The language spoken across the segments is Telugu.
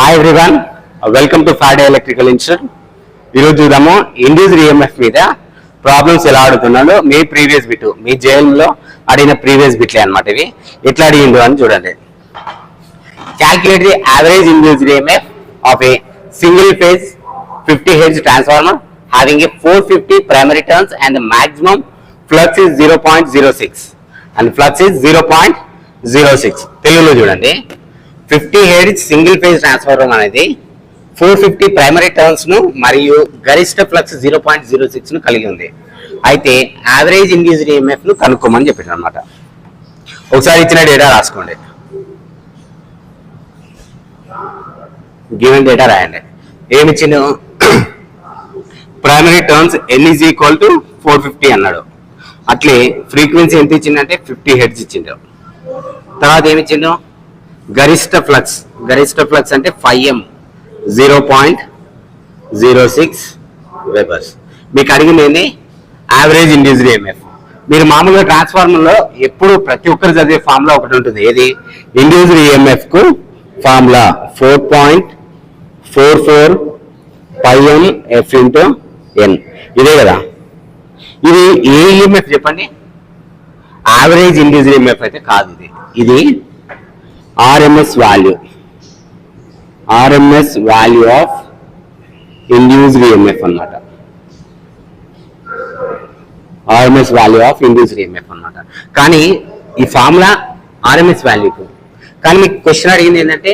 Hi everyone welcome to Faday electrical institute ఈరోజు చూద్దాము ఇండివిజువల్ ఈఎంఎఫ్ మీద ప్రాబ్లమ్స్ ఎలా ఆడుతున్నాడో మీ ప్రీవియస్ బిట్ మీ జేఎంలో అడిగిన ప్రీవియస్ బిట్లే అనమాట ఇవి. ఎట్లా అడిగిండు అని చూడండి. Calculate the average individual EMF of a single phase fifty H transformer having a four fifty primary turns and the maximum flux is zero point zero six and flux is zero point zero six తెలుగులో చూడండి. Fifty hertz single phase transformer అనేది ఫోర్ ఫిఫ్టీ ప్రైమరీ టర్న్స్ను మరియు గరిష్ట ఫ్లక్స్ జీరో పాయింట్ జీరో సిక్స్ను కలిగి ఉంది. అయితే యావరేజ్ ఇండ్యూస్డ్ ఈఎంఎఫ్ను కనుక్కోమని చెప్పారు అనమాట ఒకసారి ఇచ్చిన డేటా రాసుకోండి. గివెన్ డేటా రాయండి. ఏమిచ్చిన primary turns N is equal to four fifty అన్నాడు. అట్లే ఫ్రీక్వెన్సీ ఎంత ఇచ్చిందంటే ఫిఫ్టీ హెడ్స్ ఇచ్చిండు. తర్వాత ఏమిచ్చిండు? గరిష్ట ఫ్లక్స్ గరిష్ట ఫ్లక్స్ అంటే five M zero point zero six webers మీకు అడిగింది ఏంది? యావరేజ్ ఇండ్యూస్డ్ ఈఎంఎఫ్ మీరు మామూలుగా ట్రాన్స్ఫార్మర్లో ఎప్పుడు ప్రతి ఒక్కరు చదివే ఫార్ములా ఒకటి ఉంటుంది. ఏది? Induced ఈఎంఎఫ్కు formula four point four four five M F into N ఇదే కదా? ఇది ఏ ఈఎంఎఫ్ చెప్పండి? యావరేజ్ ఇండ్యూస్డ్ ఈఎంఎఫ్ అయితే కాదు ఇది. ఇది RMS value RMS value of induced EMF అన్నమాట. RMS value of induced EMF అన్నమాట. కానీ ఈ ఫార్ములా ఆర్ఎంఎస్ వాల్యూకు కానీ మీకు క్వశ్చన్ అడిగింది ఏంటంటే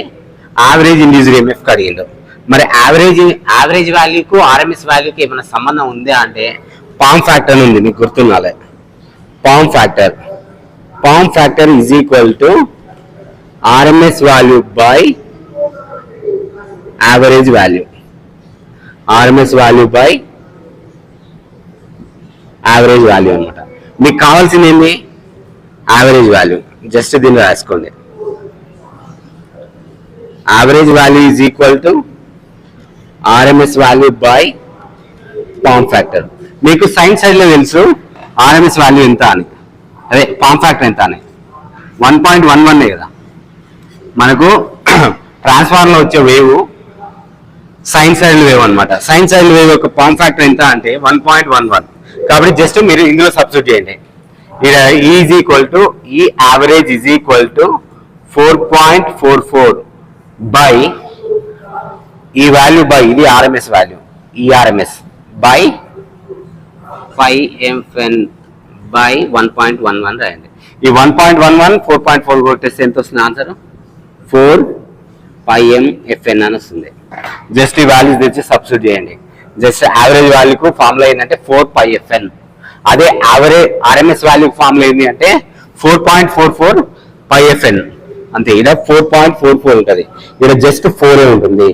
యావరేజ్ ఇండ్యూస్డ్ ఈఎంఎఫ్కి అడిగిండు. మరి యావరేజ్ యావరేజ్ వాల్యూకు ఆర్ఎంఎస్ వాల్యూకి ఏమైనా సంబంధం ఉందా అంటే పామ్ ఫ్యాక్టర్ ఉంది మీకు గుర్తున్నాలే form factor form factor is equal to RMS value by average value. RMS value by average value అన్నమాట. మీకు కావాల్సింది ఏంది? Average value. జస్ట్ దీన్ని రాసుకోండి. Average value is equal to RMS value by form factor. మీకు సైన్స్ సైడ్లో తెలుసు ఆర్ఎంఎస్ వాల్యూ ఎంత అని. అదే పామ్ ఫ్యాక్టర్ ఎంత అని. వన్ పాయింట్ వన్ వన్ కదా. మనకు ట్రాన్స్ఫార్మర్లో వచ్చే వేవ్ సైన్స్ సైడ్ వేవ్ అనమాట సైన్స్ సైడ్ వేవ్ యొక్క పామ్ ఫ్యాక్టర్ ఎంత అంటే వన్ పాయింట్ వన్ వన్ కాబట్టి జస్ట్ మీరు ఇందులో సబ్స్టిట్యూట్ చేయండి. ఈజ్ ఈక్వల్ టు ఈ average is equal to four point four four by ఈ వాల్యూ బై ఇది ఆర్ఎంఎస్ వాల్యూ ఈ RMS by five M N by one point one one రాయండి. ఈ one point one one four point four test ఎంత వస్తుంది? Answer four five M F N అని వస్తుంది. జస్ట్ ఈ వాల్యూస్ తెచ్చి సబ్స్టిట్యూట్ చేయండి. జస్ట్ యావరేజ్ వాల్యూకు ఫార్ములా ఏంటంటే ఫోర్ పై ఎఫ్ఎన్ అదే యావరేజ్ ఆర్ఎంఎస్ వాల్యూ ఫార్ములా ఏంటి అంటే four point four four pi F N అంతే ఇలా ఫోర్ పాయింట్ ఫోర్ ఫోర్ ఉంటుంది. ఇక్కడ జస్ట్ ఫోర్ ఉంటుంది.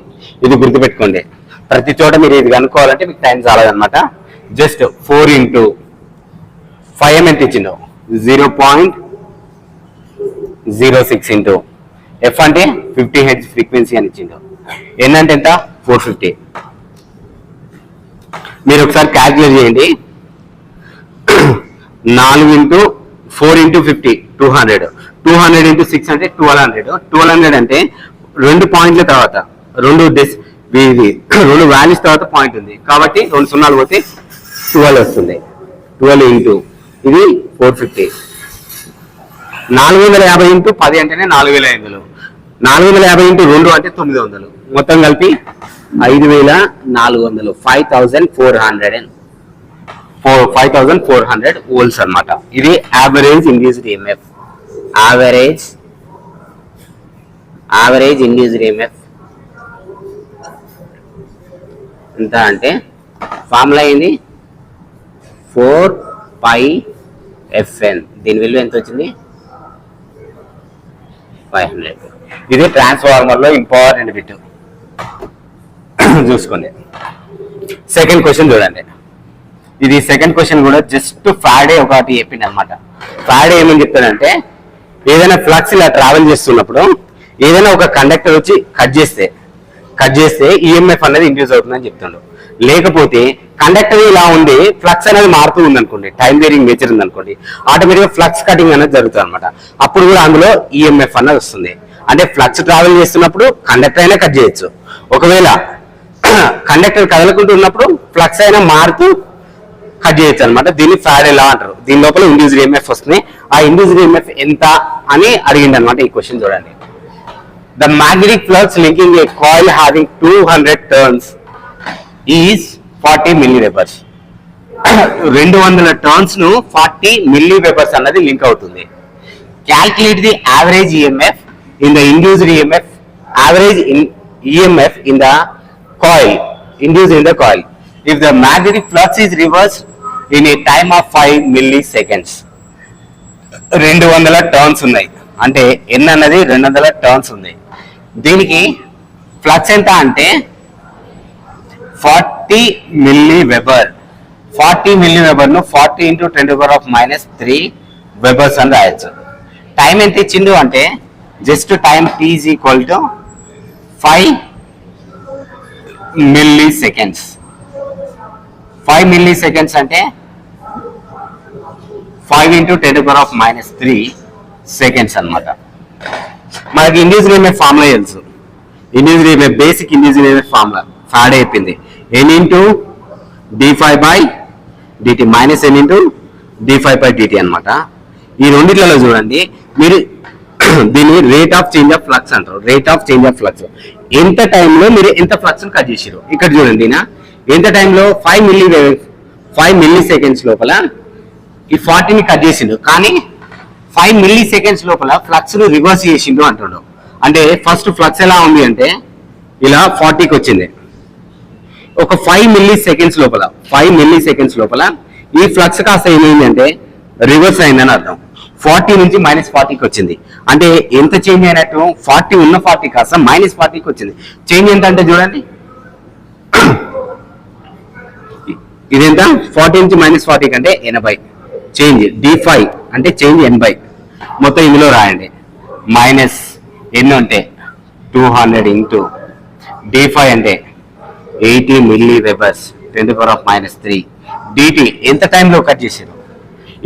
ఇది గుర్తుపెట్టుకోండి. ప్రతి చోట మీరు ఇది కనుక్కోవాలంటే మీకు టైం చాలదన్నమాట. జస్ట్ ఫోర్ ఇంటూ ఫైవ్ ఎంత ఇచ్చిందో zero point zero six into F అంటే ఫిఫ్టీ హెడ్స్ ఫ్రీక్వెన్సీ అని ఇచ్చిండు. ఎన్ అంటే ఎంత? ఫోర్ ఫిఫ్టీ మీరు ఒకసారి క్యాల్కులేట్ చేయండి. నాలుగు into four into fifty two hundred two hundred into six అంటే ట్వెల్వ్ హండ్రెడ్ ట్వెల్వ్ హండ్రెడ్ అంటే రెండు పాయింట్ల తర్వాత రెండు డెస్ ఇది రెండు వాల్యూస్ తర్వాత పాయింట్ ఉంది. కాబట్టి రెండు సున్నాలు పోతే ట్వెల్వ్ వస్తుంది. ట్వెల్వ్ ఇంటూ ఇది ఫోర్ ఫిఫ్టీ నాలుగు వందల యాభై ఇంటూ పది అంటేనే నాలుగు వేల ఐదు వందలు. నాలుగు వందల యాభై ఇంటూ రెండు అంటే తొమ్మిది వందలు. మొత్తం కలిపి ఐదు వేల నాలుగు వందలు five thousand four hundred and four five thousand four hundred volts అనమాట ఇది average induced EMF average average induced EMF ఎంత అంటే ఫార్ములా ఏంది? Four pi FN. దీని విలువ ఎంత వచ్చింది? Five hundred. ఇది ట్రాన్స్ఫార్మర్లో ఇంపార్టెంట్ బిట్ చూసుకోండి. సెకండ్ క్వశ్చన్ చూడండి. ఇది సెకండ్ క్వశ్చన్ కూడా జస్ట్ ఫ్రాడే ఒకటి చెప్పింది అనమాట ఫ్రాడే ఏమని చెప్తాడంటే ఏదైనా ఫ్లక్స్ ఇలా ట్రావెల్ చేస్తున్నప్పుడు ఏదైనా ఒక కండక్టర్ వచ్చి కట్ చేస్తే కట్ చేస్తే ఈఎంఎఫ్ అనేది ఇంక్రీజ్ అవుతుందని చెప్తుండు. లేకపోతే కండక్టర్ ఇలా ఉండి ఫ్లక్స్ అనేది మారుతూ ఉంది అనుకోండి టైం వేరింగ్ నేచర్ ఉంది అనుకోండి ఆటోమేటిక్గా ఫ్లక్స్ కటింగ్ అనేది జరుగుతుంది అనమాట అప్పుడు కూడా అందులో ఈఎంఎఫ్ అనేది వస్తుంది. అంటే ఫ్లక్స్ ట్రావెల్ చేస్తున్నప్పుడు కండక్టర్ అయినా కట్ చేయొచ్చు. ఒకవేళ కండక్టర్ కదలకుంటూ ఉన్నప్పుడు ఫ్లక్స్ అయినా మారుతూ కట్ చేయొచ్చు అనమాట దీన్ని ఫ్యాడ్ లా అంటారు? దీని లోపల ఇండ్యూస్ ఎంఎఫ్ వస్తుంది. ఆ ఇండ్యూస్ ఎంఎఫ్ ఎంత అని అడిగింది అనమాట ఈ క్వశ్చన్ చూడండి. The magnetic flux linking a coil having two hundred turns is forty milliwebers రెండు వందల టర్న్స్ను ఫార్టీ మిల్లీ వెబర్స్ అన్నది లింక్ అవుతుంది. Calculate the average EMF in the induced EMF average in EMF in the coil induce in the coil if the magnetic flux is reverse in a time of five milliseconds రెండు వందల టర్న్స్ ఉన్నాయి. అంటే ఎన్ అన్నది రెండు వందల టర్న్స్ ఉంది. దీనికి ఫ్లక్స్ ఎంత అంటే forty milli weber forty milli వెబర్ను forty into ten power of minus three webers అని రాయొచ్చు. టైం ఎంత ఇచ్చిండు అంటే just time T is equal to five milli seconds five milli seconds అంటే five into ten power of minus three seconds అన్నమాట. మనకి ఇండియస్ ఏమే ఫార్ములా తెలుసు. ఇండివిజువల్ ఏమే బేసిక్ ఇండియస్ ఏమే ఫార్ములా ఫ్యాడ్ అయిపోయింది N into D five by D T minus N into D five by DT అనమాట ఈ రెండిట్లలో చూడండి మీరు దీన్ని rate of change of flux అంటారు. Rate of change of flux ఎంత టైంలో మీరు ఎంత ఫ్లక్స్ కట్ చేసారు ఇక్కడ చూడండి ఎంత టైంలో five milli five milli seconds లోపల ఈ ఫార్టీని కట్ చేసిండు కానీ ఫైవ్ మిల్లీ సెకండ్స్ లోపల ఫ్లక్స్ను రివర్స్ చేసిండు అంటాడు. అంటే ఫస్ట్ ఫ్లక్స్ ఎలా ఉంది అంటే ఇలా ఫార్టీకి వచ్చింది. ఒక ఫైవ్ మిల్లీ సెకండ్స్ లోపల ఫైవ్ మిల్లీ సెకండ్స్ లోపల ఈ ఫ్లక్స్ కాస్త ఏమైంది అంటే రివర్స్ అయిందని అర్థం. ఫార్టీ నుంచి మైనస్ ఫార్టీకి వచ్చింది. అంటే ఎంత చేంజ్ అయినట్టు ఫార్టీ ఉన్న ఫార్టీ కాస్త మైనస్ ఫార్టీకి వచ్చింది. చేంజ్ ఎంత అంటే చూడండి. ఇదెంత ఫార్టీ నుంచి మైనస్ ఫార్టీకి అంటే ఎనభై. చేంజ్ డి ఫైవ్ అంటే చేంజ్ ఎనభై. మొత్తం ఇందులో రాయండి. మైనస్ ఎన్ని ఉంటే two hundred into D five అంటే eighty milliwebers. Twenty four of minus three. D T ఎంత టైంలో కట్ చేసారు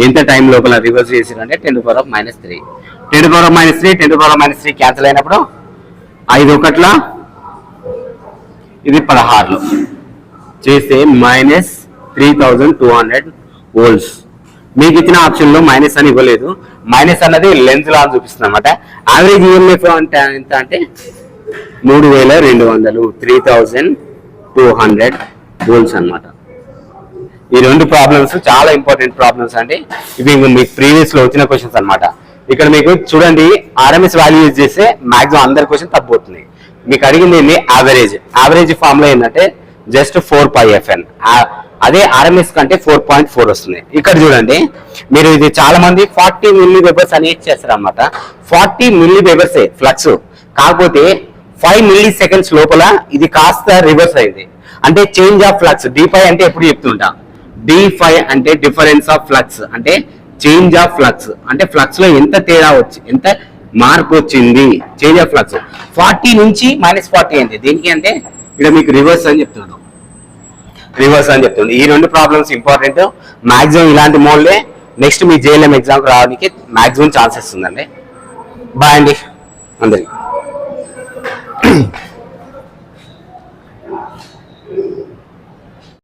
ఎంత టైం లోపల రివర్స్ చేసారు అంటే ten power of minus three ten power of minus three ten power of minus three cancel అయినప్పుడు ఐదు ఒకట్ల? ఇది పదహారులో. చేస్తే minus three thousand two hundred volts మీకు ఇచ్చిన ఆప్షన్లో మైనస్ అని ఇవ్వలేదు. మైనస్ అన్నది లెన్స్ లా చూపిస్తుంది అనమాట యావరేజ్ ఈఎంఎఫ్ అంటే ఎంత అంటే మూడు వేల రెండు వందలు three thousand two hundred volts అనమాట ఈ రెండు ప్రాబ్లమ్స్ చాలా ఇంపార్టెంట్ ప్రాబ్లమ్స్ అండి. ఇవి మీకు ప్రీవియస్లో వచ్చిన క్వశ్చన్స్ అనమాట ఇక్కడ మీకు చూడండి ఆర్ఎంఎస్ వాల్యూ యూజ్ చేస్తే మాక్సిమం అందరి క్వశ్చన్ తప్పబోతుంది మీకు అడిగింది ఏంటి యావరేజ్ యావరేజ్ ఫామ్లో ఏంటంటే జస్ట్ ఫోర్ పై ఎఫ్ఎన్ అదే ఆర్ఎంఎస్ కంటే ఫోర్ పాయింట్ ఫోర్ వస్తుంది. ఇక్కడ చూడండి మీరు ఇది చాలా మంది ఫార్టీ మిల్లీ పేపర్స్ అని చేస్తారు అనమాట ఫార్టీ మిల్లీ వెబర్సే ఫ్లక్స్ కాకపోతే ఫైవ్ మిల్లీ సెకండ్స్ లోపల ఇది కాస్త రివర్స్ అయింది. అంటే చేంజ్ ఆఫ్ ఫ్లక్స్ డీపై అంటే ఎప్పుడు చెప్తుంటా? డి ఫైవ్ అంటే డిఫరెన్స్ ఆఫ్ ఫ్లక్స్ అంటే చేంజ్ ఆఫ్ ఫ్లక్స్ అంటే ఫ్లక్స్లో ఎంత తేడా వచ్చి ఎంత మార్పు వచ్చింది? చేంజ్ ఆఫ్ ఫ్లక్స్ ఫార్టీ నుంచి మైనస్ ఫార్టీ అంటే దీనికి అంటే ఇక్కడ మీకు రివర్స్ అని చెప్తున్నాడు రివర్స్ అని చెప్తుంది ఈ రెండు ప్రాబ్లమ్స్ ఇంపార్టెంట్ మాక్సిమం ఇలాంటి మోడ్లే. నెక్స్ట్ మీ జేఎల్ఎం ఎగ్జామ్ రావడానికి మాక్సిమం ఛాన్సెస్ ఉందండి. బాయ్ అండి. అందరికి.